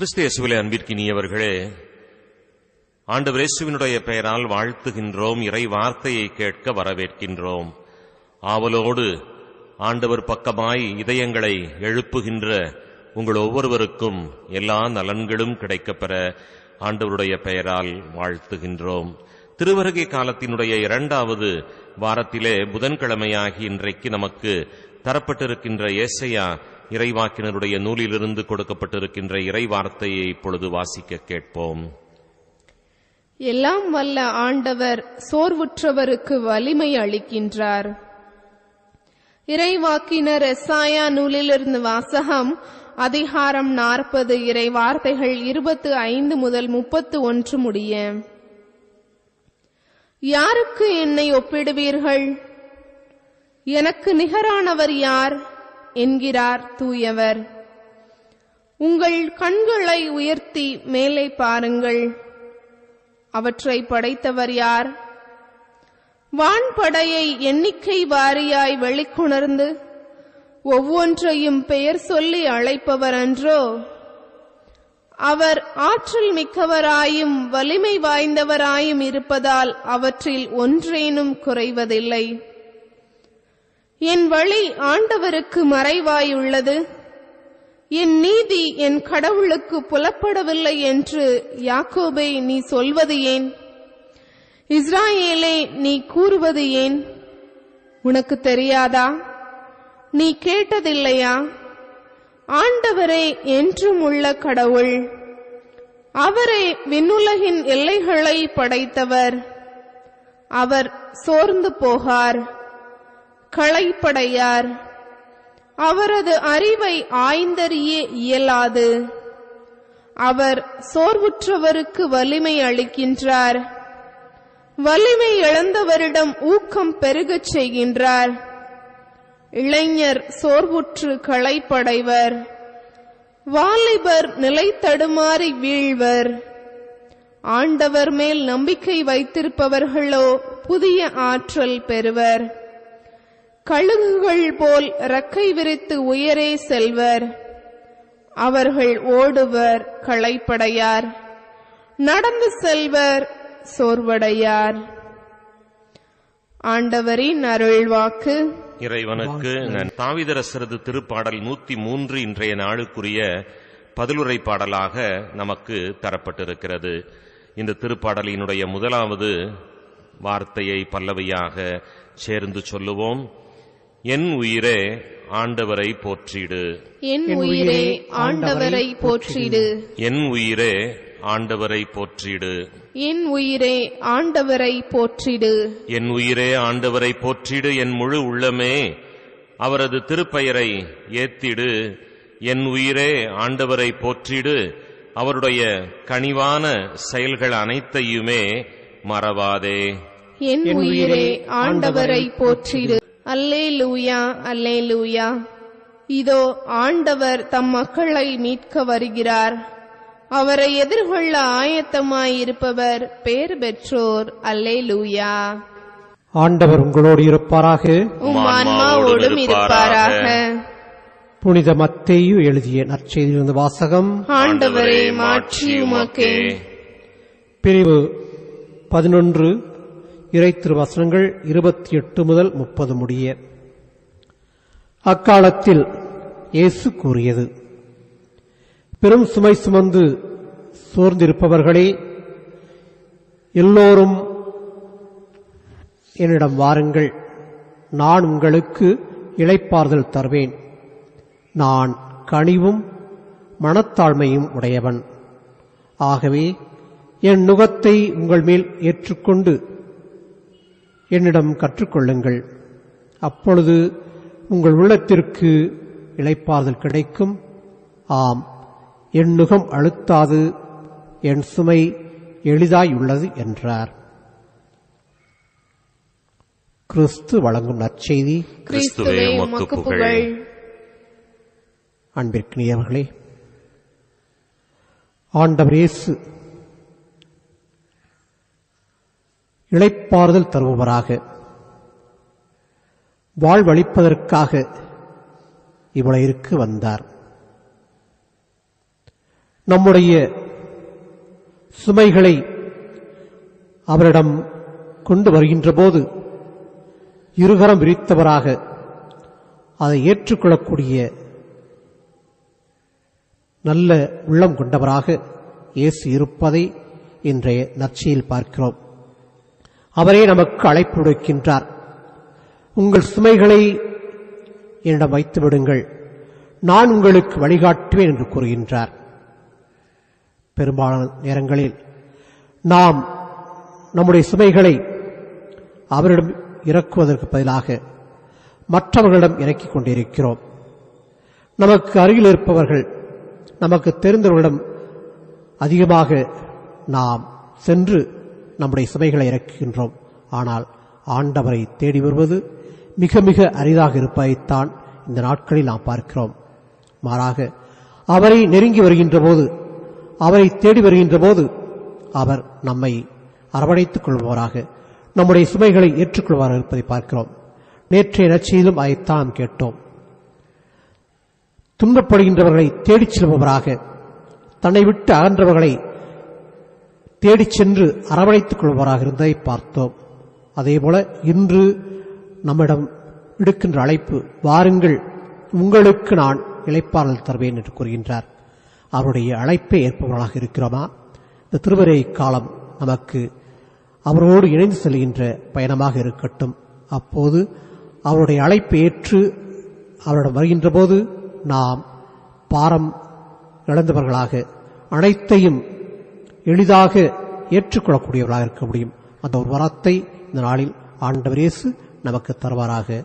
கிறிஸ்தியசுவிலே அன்பிற்கினியவர்களே ஆண்டவர் இயேசுவினுடைய பெயரால் வாழ்த்துகின்றோம் இறை வார்த்தையை கேட்க வரவேற்கின்றோம். ஆவலோடு ஆண்டவர் பக்கமாய் இதயங்களை எழுப்புகின்ற உங்கள் ஒவ்வொருவருக்கும் எல்லா நலன்களும் கிடைக்கப்பெற ஆண்டவருடைய பெயரால் வாழ்த்துகின்றோம். திருவருகை காலத்தினுடைய இரண்டாவது வாரத்திலே புதன்கிழமையாகி இன்றைக்கு நமக்கு தரப்பட்டிருக்கின்ற ஏசையா இறைவாக்கினருடைய நூலிலிருந்து கொடுக்கப்பட்டிருக்கின்ற இறைவார்த்தையை இப்பொழுது வாசிக்க கேட்போம். எல்லாம் வல்ல ஆண்டவர் சோர்வுற்றவருக்கு வலிமை அளிக்கின்றார். இறைவாக்கினர் எஸ்ஆயா நூலிலிருந்து வாசகம் அதிகாரம் நாற்பது இறை வார்த்தைகள் இருபத்து ஐந்து முதல் முப்பத்து ஒன்று முடிய. யாருக்கு என்னை ஒப்பிடுவீர்கள்? எனக்கு நிகரானவர் யார்? என்கிறார் தூயவர். உங்கள் கண்களை உயர்த்தி மேலே பாருங்கள். அவற்றை படைத்தவர் யார்? வான்படையை எண்ணிக்கை வாரியாய் வெளிக்கொணர்ந்து ஒவ்வொன்றையும் பெயர் சொல்லி அழைப்பவர் அன்றோ? அவர் ஆற்றல் மிக்கவராயும் வலிமை வாய்ந்தவராயும் இருப்பதால் அவற்றில் ஒன்றேனும் குறைவதில்லை. என் வழி ஆண்டவருக்கு மறைவாயுள்ளது. என் நீதி என் கடவுளுக்கு புலப்படவில்லை என்று யாக்கோபை நீ சொல்வது ஏன்? இஸ்ராயேலே நீ கூறுவது ஏன்? உனக்கு தெரியாதா? நீ கேட்டதில்லையா? ஆண்டவரே என்றும் உள்ள கடவுள். அவரே விண்ணுலகின் எல்லைகளை படைத்தவர். அவர் சோர்ந்து போகார். களைப்படையார். அவரது அறிவை ஆய்ந்தறிய இயலாது. அவர் சோர்வுற்றவருக்கு வலிமை அளிக்கின்றார். வலிமை இழந்தவரிடம் ஊக்கம் பெருகச் செய்கின்றார். இளைஞர் சோர்வுற்று களைப்படைவர். வாலிபர் நிலை தடுமாறி வீழ்வர். ஆண்டவர் மேல் நம்பிக்கை வைத்திருப்பவர்களோ புதிய ஆற்றல் பெறுவர். கழுகுகள் போல் ரக்கை விரித்து உயரே செல்வர். அவர்கள் ஓடுவர் களைப்படையார். நடந்து செல்வர் சோர்வடையார். ஆண்டவரின் அருள்வாக்கு. இறைவனுக்கு நான் தாவிதரசரது திருப்பாடல் நூத்தி மூன்று இன்றைய நாளுக்குரிய பதிலுரை பாடலாக நமக்கு தரப்பட்டிருக்கிறது. இந்த திருப்பாடலினுடைய முதலாவது வார்த்தையை பல்லவியாக சேர்ந்து சொல்லுவோம். என் உயிரே ஆண்டவரை போற்றிடு. என் உயிரே ஆண்டவரை போற்றிடு. என் உயிரே ஆண்டவரை போற்றிடு. என் உயிரே ஆண்டவரை போற்றிடு. என் உயிரே ஆண்டவரை போற்றிடு. என் முழு உள்ளமே அவரது திருப்பெயரை ஏத்திடு. என் உயிரே ஆண்டவரை போற்றிடு. அவருடைய கனிவான செயல்கள் அனைத்தையுமே மறவாதே. என் உயிரே ஆண்டவரை போற்றிடு. அல்லே லூயா அல்லே லூயா இதோ ஆண்டவர் தம் மக்களை மீட்க வருகிறார். அவரை எதிர்கொள்ள ஆயத்தமாயிருப்பவர் பேர் பெற்றோர். அல்லே லூயா ஆண்டவர் உங்களோடு இருப்பாராக. உம் ஆன்மாவோடும் இருப்பாராக. புனித மத்தேயு எழுதிய நற்செய்தியிலிருந்து வாசகம். ஆண்டவரே மாட்சி உமக்கே. பிரிவு பதினொன்று இறை திருவசனங்கள் இருபத்தி எட்டு முதல் முப்பது முடிய. அக்காலத்தில் இயேசு கூறியது பெரும் சுமை சுமந்து சோர்ந்திருப்பவர்களே எல்லோரும் என்னிடம் வாருங்கள். நான் உங்களுக்கு இளைப்பாறுதல் தருவேன். நான் கனிவும் மனத்தாழ்மையும் உடையவன். ஆகவே என் நுகத்தை உங்கள் மேல் ஏற்றுக்கொண்டு என்னிடம் கற்றுக்கொள்ளுங்கள். அப்பொழுது உங்கள் உள்ளத்திற்கு இளைப்பாறுதல் கிடைக்கும். ஆம் என் நுகம் அழுத்தாது என் சுமை எளிதாயுள்ளது என்றார். கிறிஸ்து வழங்கும் நற்செய்தி. அன்பிற்கினியவர்களே ஆண்டவர் இயேசு இளைப்பாறுதல் தருபவராக. வாழ்வளிப்பதற்காக இவ்வுலகிற்கு வந்தார். நம்முடைய சுமைகளை அவரிடம் கொண்டு வருகின்ற போது இருகரம் விரித்தவராக அதை ஏற்றுக்கொள்ளக்கூடிய நல்ல உள்ளம் கொண்டவராக இயேசு இருப்பதை இன்றைய நற்செய்தியில் பார்க்கிறோம். அவரே நமக்கு அழைப்பு விடுக்கின்றார். உங்கள் சுமைகளை என்னிடம் வைத்து விடுங்கள் நான் உங்களுக்கு வழிகாட்டுவேன் என்று கூறுகின்றார். பெரும்பாலான நேரங்களில் நாம் நம்முடைய சுமைகளை அவரிடம் இறக்குவதற்கு பதிலாக மற்றவர்களிடம் இறக்கிக் கொண்டிருக்கிறோம். நமக்கு அருகில் இருப்பவர்கள் நமக்கு தெரிந்தவர்களிடம் அதிகமாக நாம் சென்று நம்முடைய சுமைகளை இறக்குகின்றோம். ஆனால் ஆண்டவரை தேடி வருவது மிக மிக அரிதாக இருப்பதைத்தான் இந்த நாட்களில் நாம் பார்க்கிறோம். மாறாக அவரை நெருங்கி வருகின்ற போது அவரை தேடி வருகின்ற போது அவர் நம்மை அரவணைத்துக் கொள்பவராக நம்முடைய சுமைகளை ஏற்றுக்கொள்வாராக இருப்பதை பார்க்கிறோம். நேற்றைய நச்சியிலும் அதைத்தான் கேட்டோம். துன்பப்படுகின்றவர்களை தேடிச் செல்பவராக தன்னை விட்டு அகன்றவர்களை தேடிச் சென்று அரவணைத்துக் கொள்பவராக இருந்ததை பார்த்தோம். அதேபோல இன்று நம்மிடம் விடுக்கின்ற அழைப்பு வாருங்கள் உங்களுக்கு நான் இளைப்பாறல் தருவேன் என்று கூறுகின்றார். அவருடைய அழைப்பை ஏற்பவர்களாக இருக்கிறோமா? இந்த திருவரை காலம் நமக்கு அவரோடு இணைந்து செல்கின்ற பயணமாக இருக்கட்டும். அப்போது அவருடைய அழைப்பை ஏற்று அவரிடம் வருகின்ற போது நாம் பாரம் இழந்தவர்களாக அனைத்தையும் எளிதாக ஏற்றுக்கொள்ளக்கூடியவர்களாக இருக்க முடியும். அந்த ஒரு வரத்தை இந்த நாளில் ஆண்டவர் இயேசு நமக்கு தருவாராக.